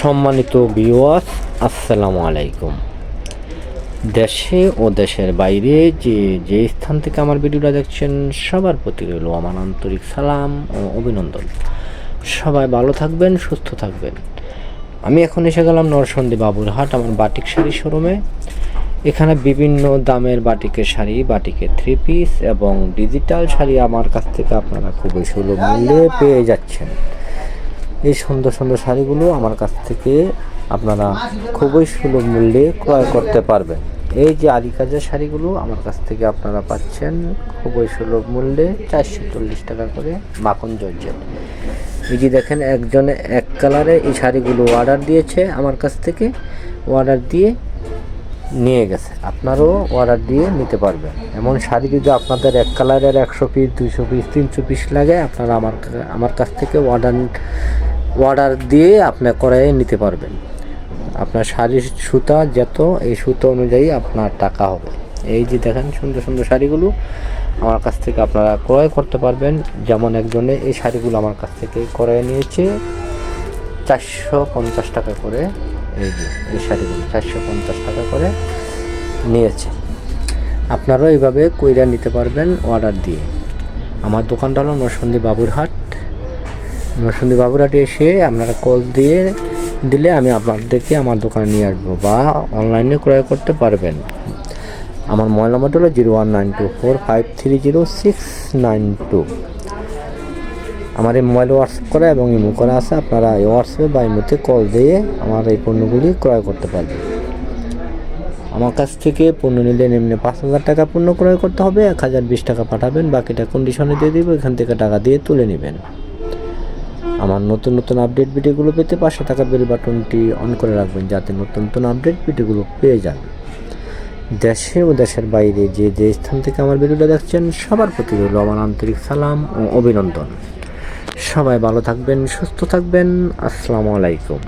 সম্মানিত বিওয়াস আসসালামু আলাইকুম। দেশে ও দেশের বাইরে যে যে স্থান থেকে আমার ভিডিওটা দেখছেন, সবার প্রতি রইল আমার আন্তরিক সালাম ও অভিনন্দন। সবাই ভালো থাকবেন, সুস্থ থাকবেন। আমি এখন এসে গেলাম নরসন্দী বাবুরহাট আমার বাটিক শাড়ি শোরুমে। এখানে বিভিন্ন দামের বাটিকের শাড়ি, বাটিকের থ্রি পিস এবং ডিজিটাল শাড়ি আমার কাছ থেকে আপনারা খুবই সুলভ মূল্যে পেয়ে যাচ্ছেন। এই সুন্দর সুন্দর শাড়িগুলো আমার কাছ থেকে আপনারা খুবই সুলভ মূল্যে ক্রয় করতে পারবেন। এই যে আরি কাজের শাড়িগুলো আমার কাছ থেকে আপনারা পাচ্ছেন খুবই সুলভ মূল্যে চারশো চল্লিশ টাকা করে মাখন জর্জেট। এই যে দেখেন একজনে এক কালারে এই শাড়িগুলো অর্ডার দিয়েছে আমার কাছ থেকে, অর্ডার দিয়ে নিয়ে গেছে। আপনারও অর্ডার দিয়ে নিতে পারবেন। এমন শাড়ি যদি আপনাদের এক কালারের একশো পিস, দুইশো পিস, তিনশো পিস লাগে, আপনারা আমার আমার কাছ থেকে অর্ডার অর্ডার দিয়ে আপনি করে নিতে পারবেন। আপনার শাড়ির সুতা যত, এই সুতো অনুযায়ী আপনার টাকা হবে। এই যে দেখেন সুন্দর সুন্দর শাড়িগুলো আমার কাছ থেকে আপনারা ক্রয় করতে পারবেন। যেমন একজনে এই শাড়িগুলো আমার কাছ থেকে ক্রয় নিয়েছে। চারশো পঞ্চাশ টাকা করে এই যে, এই শাড়িগুলো চারশো পঞ্চাশ টাকা করে নিয়েছে। আপনারাও এইভাবে কইরা নিতে পারবেন অর্ডার দিয়ে। আমার দোকানটা হলো নরসন্দী বাবুরহাট। নরসন্দী বাবুরহাটে এসে আপনারা কল দিয়ে দিলে আমি আপনাদেরকে আমার দোকানে নিয়ে আসব বা অনলাইনে ক্রয় করতে পারবেন। আমার মোবাইল নম্বরটা হলো zero one nine two four five three zero six nine two. আমার এই মোবাইল হোয়াটসঅ্যাপ করা এবং ইমো করা আছে, আপনারা এই হোয়াটসঅ্যাপে বা ইমোতে কল দিয়ে আমার এই পণ্যগুলি ক্রয় করতে পারবেন। আমার কাছ থেকে পণ্য নিলে নিম্নে পাঁচ হাজার টাকা পণ্য ক্রয় করতে হবে, এক হাজার বিশ টাকা পাঠাবেন, বাকিটা কন্ডিশনে দিয়ে দিব, এখান থেকে টাকা দিয়ে তুলে নেবেন। আমার নতুন নতুন আপডেট ভিডিওগুলো পেতে পাশে থাকা বেল বাটনটি অন করে রাখবেন যাতে নতুন নতুন আপডেট ভিডিওগুলো পেয়ে যান। দেশে ও দেশের বাইরে যে যে স্থান থেকে আমার ভিডিওটা দেখছেন, সবার প্রতি হল আমার আন্তরিক সালাম ও অভিনন্দন। সবাই ভালো থাকবেন, সুস্থ থাকবেন, আসসালামু আলাইকুম।